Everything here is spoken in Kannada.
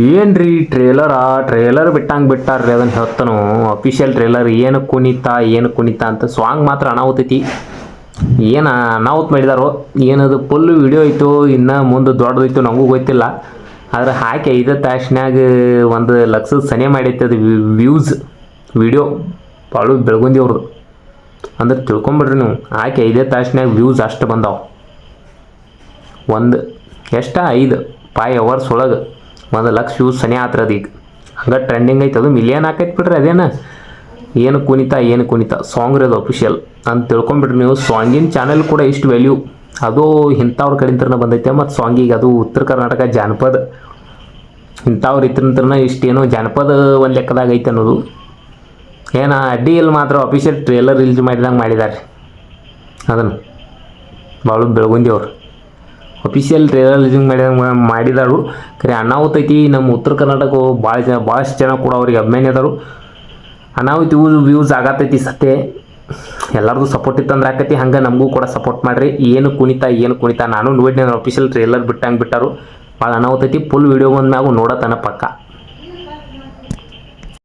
ಏನ್ರಿ ಟ್ರೇಲರ ಟ್ರೇಲರ್ ಬಿಟ್ಟಂಗೆ ಬಿಟ್ಟಾರ್ರಿ ಅದನ್ನ ಹೇಳ್ತಾನು. ಅಫಿಷಿಯಲ್ ಟ್ರೇಲರ್ ಏನು ಕುಣಿತಾ ಏನು ಕುಣಿತಾ ಅಂತ ಸಾಂಗ್ ಮಾತ್ರ ಅನಾಹುತೈತಿ ಏನು ಅನಾಹುತ ಮಾಡಿದಾರೋ, ಏನದು ಫುಲ್ ವಿಡಿಯೋ ಇತ್ತು ಇನ್ನು ಮುಂದೆ ದೊಡ್ಡದೈತು ನಮಗೂ ಗೊತ್ತಿಲ್ಲ. ಆದ್ರೆ ಹಾಕಿ ಐದು ತಾಸ್ನ್ಯಾಗ ಒಂದು ಲಕ್ಷದ ಸನೆ ಮಾಡೈತೆ ಅದು ವ್ಯೂಸ್ ವಿಡಿಯೋ ಭಾಳ ಬೆಳಗುಂದಿ ಅವ್ರದ್ದು ಅಂದ್ರೆ ತಿಳ್ಕೊಂಬಿಡ್ರಿ ನೀವು. ಹಾಕಿ ಐದೇ ತಾಸಿನಾಗ ವ್ಯೂಸ್ ಅಷ್ಟು ಬಂದಾವ. ಒಂದು, ಎಷ್ಟ? ಐದು. ಫೈ ಅವರ್ಸ್ ಒಳಗೆ. ಒಂದು ಲಕ್ಷ ವ್ಯೂಸ್ ಸನಿ ಆತ್ರ ಈಗ. ಹಂಗೆ ಟ್ರೆಂಡಿಂಗ್ ಐತೆ ಅದು ಮಿಲಿಯನ್ ಹಾಕೈತೆ ಬಿಡ್ರಿ ಅದೇನ? ಏನು ಕುಣಿತ ಏನು ಕುಣಿತ. ಸಾಂಗ್ ರೀ ಅದು ಅಫಿಷಿಯಲ್ ಅಂತ ತಿಳ್ಕೊಂಬಿಡ್ರಿ ನೀವು ಸಾಂಗಿನ ಚಾನೆಲ್ ಕೂಡ ಇಷ್ಟು ವ್ಯಾಲ್ಯೂ ಅದು ಇಂಥವ್ರ ಕಡೆಯಿಂತ್ರನ ಬಂದೈತೆ ಮತ್ತು ಸಾಂಗಿಗೆ ಅದು ಉತ್ತರ ಕರ್ನಾಟಕ ಜಾನಪದ. ಇಂಥವ್ರ ಇತ್ತಂತ್ರನ ಇಷ್ಟೇನೋ ಜಾನಪದ ಒಂದು ಲೆಕ್ಕದಾಗ ಐತೆ ಅನ್ನೋದು. ಏನ ಅಡ್ಡಿ ಇಲ್ಲಿ ಮಾತ್ರ ಅಫಿಷಿಯಲ್ ಟ್ರೇಲರ್ ರಿಲೀಸ್ ಮಾಡಿದಂಗೆ ಮಾಡಿದ್ದಾರೆ ಅದನ್ನು. ಬಾಳು ಬೆಳಗುಂದಿ ಅವ್ರು. ಅಫಿಷಿಯಲ್ ಟ್ರೇಲರ್ ರಿಲೀಸ್ ಮಾಡಿದಂಗೆ ಮಾಡಿದಾರು. ಖರೆ ಅನಾಹುತ ಐತಿ ನಮ್ಮ ಉತ್ತರ ಕರ್ನಾಟಕ ಭಾಳ ಜನ ಭಾಳಷ್ಟು ಜನ ಕೂಡ ಅವ್ರಿಗೆ ಅಭಿಮಾನಿ ಅದರು. ಅನಾಹುತ ಯೂಸ್ ವ್ಯೂಸ್ ಆಗತೈತಿ ಸತ್ಯ. ಎಲ್ಲರದು ಸಪೋರ್ಟ್ ಇತ್ತಂದ್ರೆ ಆಕತಿ ಹಂಗೆ ನಮಗೂ ಕೂಡ ಸಪೋರ್ಟ್ ಮಾಡಿರಿ. ಏನು ಕುಣಿತ ಏನು ಕುಣಿತ ನಾನು ನೋಡಿ ನಾನು ಅಫಿಷಿಯಲ್ ಟ್ರೇಲರ್ ಬಿಟ್ಟಂಗೆ ಬಿಟ್ಟಾರು. ಭಾಳ ಅನಾಹುತ ಐತಿ ಫುಲ್ ವೀಡಿಯೋ ಬಂದ ಮ್ಯಾಗೂ ನೋಡತನ ಪಕ್ಕ.